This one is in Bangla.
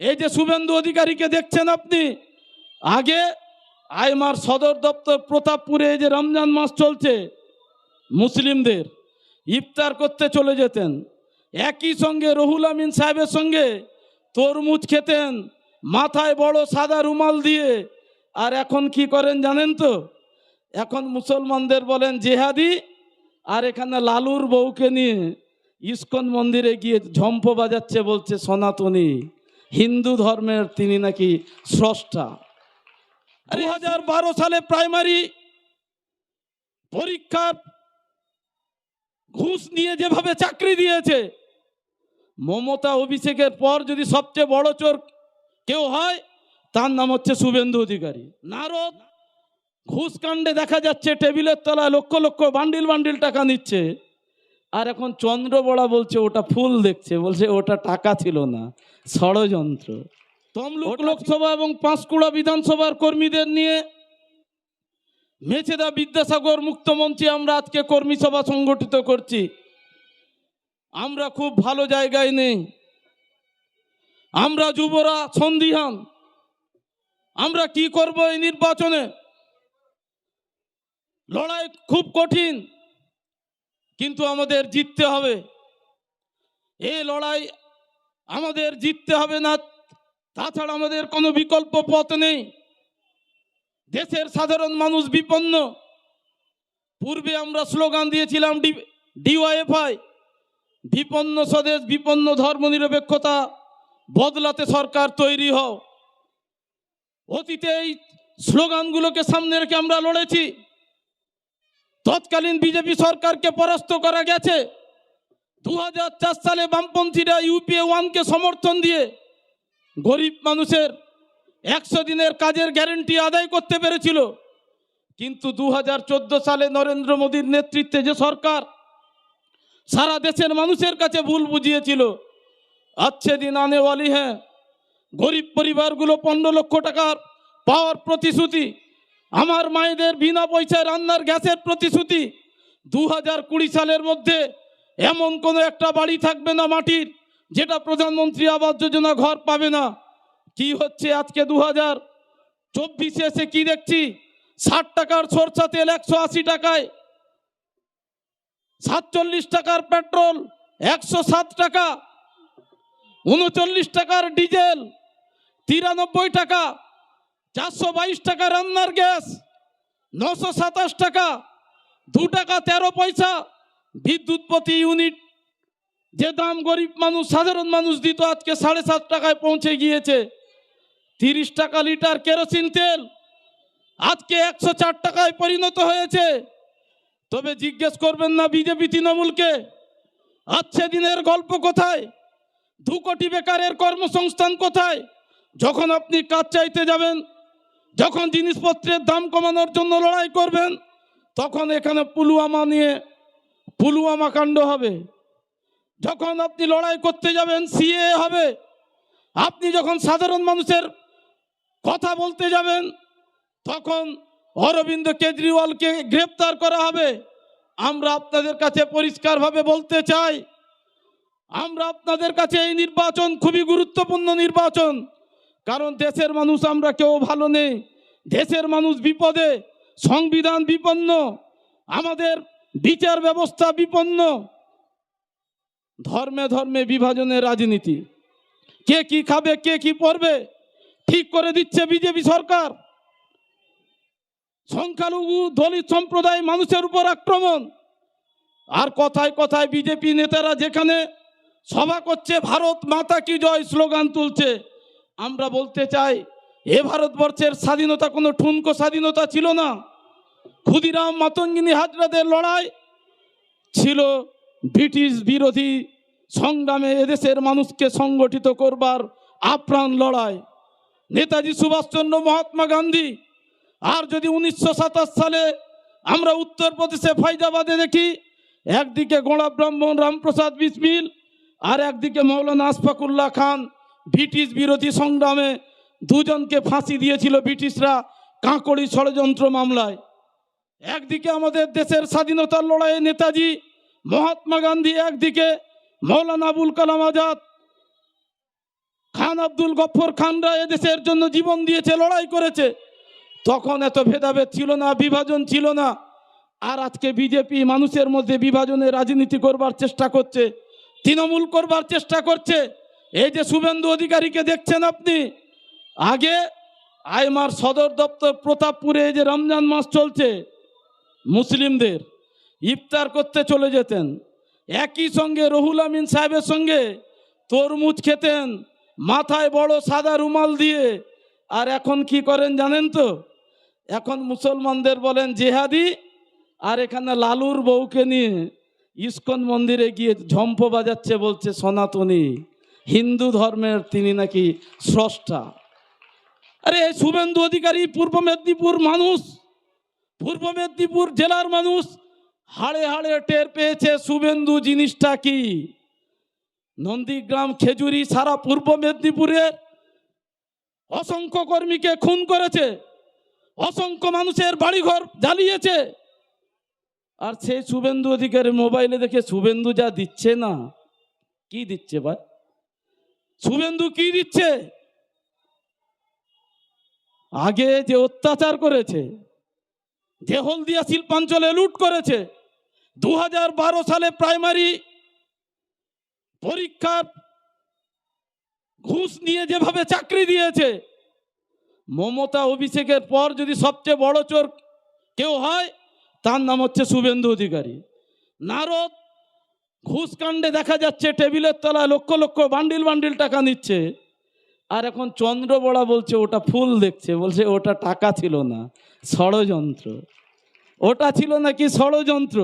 এই যে শুভেন্দু অধিকারীকে দেখছেন আপনি, আগে আইমার সদর দপ্তর প্রতাপপুরে এই যে রমজান মাস চলছে, মুসলিমদের ইফতার করতে চলে যেতেন। একই সঙ্গে রহুল আমিন সাহেবের সঙ্গে তরমুজ খেতেন, মাথায় বড় সাদা রুমাল দিয়ে। আর এখন কি করেন জানেন তো? এখন মুসলমানদের বলেন জেহাদি, আর এখানে লালুর বউকে নিয়ে ইস্কন মন্দিরে গিয়ে ঝম্প বাজাচ্ছে বলছে সনাতনী। হিন্দু ধর্মের তিনি নাকি স্রষ্টা। দু হাজার বারো সালে প্রাইমারি পরীক্ষার ঘুষ নিয়ে যেভাবে চাকরি দিয়েছে, মমতা অভিষেকের পর যদি সবচেয়ে বড় চোর কেউ হয়, তার নাম হচ্ছে শুভেন্দু অধিকারী। নারদ ঘুষ কাণ্ডে দেখা যাচ্ছে টেবিলের তলায় লক্ষ লক্ষ বান্ডিল বান্ডিল টাকা নিচ্ছে। আর এখন চন্দ্রবড়া বলছে, ওটা ফুল দেখছে। বলছে, ওটা টাকা ছিল না। ষড়যন্ত্র। তমলুক লোকসভা এবং পাঁশকুড়া বিধানসভার কর্মীদের নিয়ে মেছেদা বিদ্যাসাগর মুক্তমঞ্চে আমরা আজকে কর্মী সভা সংগঠিত করছি। আমরা খুব ভালো জায়গায় নেই। আমরা যুবরা সন্দিহান আমরা কি করব এই নির্বাচনে? লড়াই খুব কঠিন কিন্তু আমাদের জিততে হবে। এই লড়াই আমাদের জিততে হবে না। তাছাড়া আমাদের কোনো বিকল্প পথ নেই। দেশের সাধারণ মানুষ বিপন্ন। পূর্বে আমরা স্লোগান দিয়েছিলাম ডিওয়াইএফআই। বিপন্ন স্বদেশ, বিপন্ন ধর্মনিরপেক্ষতা বদলাতে সরকার তৈরি হও। অতীতে এই স্লোগানগুলোকে সামনে রেখে আমরা লড়েছি। তৎকালীন বিজেপি সরকারকে পরাস্ত করা গেছে। দু হাজার চার সালে বামপন্থীরা ইউপিএ ওয়ানকে সমর্থন দিয়ে গরিব মানুষের একশো দিনের কাজের গ্যারেন্টি আদায় করতে পেরেছিল। কিন্তু দু হাজার চোদ্দ সালে নরেন্দ্র মোদীর নেতৃত্বে যে সরকার সারা দেশের মানুষের কাছে ভুল বুঝিয়েছিল আচ্ছে দিন আনে ওয়ালি হ্যাঁ গরিব পরিবারগুলো পনেরো লক্ষ টাকার পাওয়ার প্রতিশ্রুতি, আমার মায়েদের বিনা পয়সায় রান্নার গ্যাসের প্রতিশ্রুতি দু হাজার কুড়ি সালের মধ্যে এমন কোনো একটা বাড়ি থাকবে না মাটির, যেটা প্রধানমন্ত্রী আবাস যোজনা ঘর পাবে না। কি হচ্ছে আজকে দু হাজার চব্বিশে এসে কি দেখছি? ষাট টাকার সরষা তেল একশো আশি টাকায়। সাতচল্লিশ টাকার পেট্রোল একশো সাত টাকা। উনচল্লিশ টাকার ডিজেল তিরানব্বই টাকা। চারশো বাইশ টাকা রান্নার গ্যাস, নশো সাতাশ টাকা। দু টাকা তেরো পয়সা। বিদ্যুৎ প্রতি ইউনিট, যে দাম গরিব মানুষ, সাধারণ মানুষ দিত, আজকে সাড়ে সাত টাকায় পৌঁছে গিয়েছে। তিরিশ টাকা লিটার কেরোসিন তেল আজকে একশো চার টাকায় পরিণত হয়েছে। তবে জিজ্ঞেস করবেন না বিজেপি তৃণমূলকে আচ্ছে দিনের গল্প কোথায়? দু কোটি বেকারের কর্মসংস্থান কোথায়? যখন আপনি কাজ চাইতে যাবেন, যখন জিনিসপত্রের দাম কমানোর জন্য লড়াই করবেন, তখন এখানে পুলওয়ামা নিয়ে পুলওয়ামা কাণ্ড হবে। যখন আপনি লড়াই করতে যাবেন, সিএ হবে। আপনি যখন সাধারণ মানুষের কথা বলতে যাবেন, তখন অরবিন্দ কেজরিওয়ালকে গ্রেপ্তার করা হবে। আমরা আপনাদের কাছে পরিষ্কারভাবে বলতে চাই, আমরা আপনাদের কাছে এই নির্বাচন খুবই গুরুত্বপূর্ণ নির্বাচন। কারণ দেশের মানুষ আমরা কেউ ভালো নেই। দেশের মানুষ বিপদে, সংবিধান বিপন্ন। আমাদের বিচার ব্যবস্থা বিপন্ন। ধর্মে ধর্মে বিভাজনের রাজনীতি। কে কি খাবে, কে কি পড়বে ঠিক করে দিচ্ছে বিজেপি সরকার। সংখ্যালঘু দলিত সম্প্রদায় মানুষের উপর আক্রমণ। আর কথায় কথায় বিজেপি নেতারা যেখানে সভা করছে, ভারত মাতা কি জয় স্লোগান তুলছে। আমরা বলতে চাই, এ ভারতবর্ষের স্বাধীনতা কোনো ঠুনকো স্বাধীনতা ছিল না। ক্ষুদিরাম মাতঙ্গিনী হাজরাদের লড়াই ছিল ব্রিটিশ বিরোধী সংগ্রামে এদেশের মানুষকে সংগঠিত করবার আপ্রাণ লড়াই। নেতাজি সুভাষচন্দ্র মহাত্মা গান্ধী, আর যদি উনিশশো সাতাশ সালে আমরা উত্তরপ্রদেশে ফাইজাবাদে দেখি, একদিকে গোড়া ব্রাহ্মণ রামপ্রসাদ বিসমিল, আর একদিকে মৌলানা আশফাকুল্লাহ খান ব্রিটিশ বিরোধী সংগ্রামে দুজনকে ফাঁসি দিয়েছিল ব্রিটিশরা কাঁকড়ি ষড়যন্ত্র মামলায়। একদিকে আমাদের দেশের স্বাধীনতার লড়াইয়ে নেতাজি মহাত্মা গান্ধী, একদিকে মৌলানা আবুল কালাম আজাদ। খান আব্দুল গফর খানরা এদেশের জন্য জীবন দিয়েছে, লড়াই করেছে। তখন এত ভেদাভেদ ছিল না, বিভাজন ছিল না। আর আজকে বিজেপি মানুষের মধ্যে বিভাজনের রাজনীতি করবার চেষ্টা করছে, তৃণমূল করবার চেষ্টা করছে। এই যে শুভেন্দু অধিকারীকে দেখছেন আপনি, আগে আইমার সদর দপ্তর প্রতাপপুরে এই যে রমজান মাস চলছে মুসলিমদের ইফতার করতে চলে যেতেন। একই সঙ্গে রহুল আমিন সাহেবের সঙ্গে তরমুজ খেতেন, মাথায় বড় সাদা রুমাল দিয়ে। আর এখন কি করেন জানেন তো? এখন মুসলমানদের বলেন জেহাদি, আর এখানে লালুর বউকে নিয়ে ইস্কন মন্দিরে গিয়ে ঝম্প বাজাচ্ছে বলছে সনাতনী। হিন্দু ধর্মের তিনি নাকি স্রষ্টা। আরে শুভেন্দু অধিকারী পূর্ব মেদিনীপুর মানুষ পূর্ব মেদিনীপুর জেলার মানুষ হাড়ে হাড়ে টের পেয়েছে শুভেন্দু জিনিসটা কি? নন্দীগ্রাম, খেজুরি, সারা পূর্ব মেদিনীপুরের অসংখ্য কর্মীকে খুন করেছে, অসংখ্য মানুষের বাড়িঘর জ্বালিয়েছে। আর সেই শুভেন্দু অধিকারী মোবাইলে দেখে শুভেন্দু যা দিচ্ছে না, কি দিচ্ছে ভাই? শুভেন্দু কি দিচ্ছে? আগে যে অত্যাচার করেছে যে হলদিয়া শিল্পাঞ্চলে লুট করেছে দু হাজার বারো সালে প্রাইমারি পরীক্ষার ঘুষ নিয়ে যেভাবে চাকরি দিয়েছে, মমতা অভিষেকের পর যদি সবচেয়ে বড় চোর কেউ হয়, তার নাম হচ্ছে শুভেন্দু অধিকারী। নারদ ঘুষকাণ্ডে দেখা যাচ্ছে টেবিলের তলায় লক্ষ লক্ষ বান্ডিল বান্ডিল টাকা নিচ্ছে। আর এখন চন্দ্রবড়া বলছে, ওটা ফুল দেখছে। বলছে, ওটা টাকা ছিল না, ষড়যন্ত্র। ওটা ছিল নাকি ষড়যন্ত্র?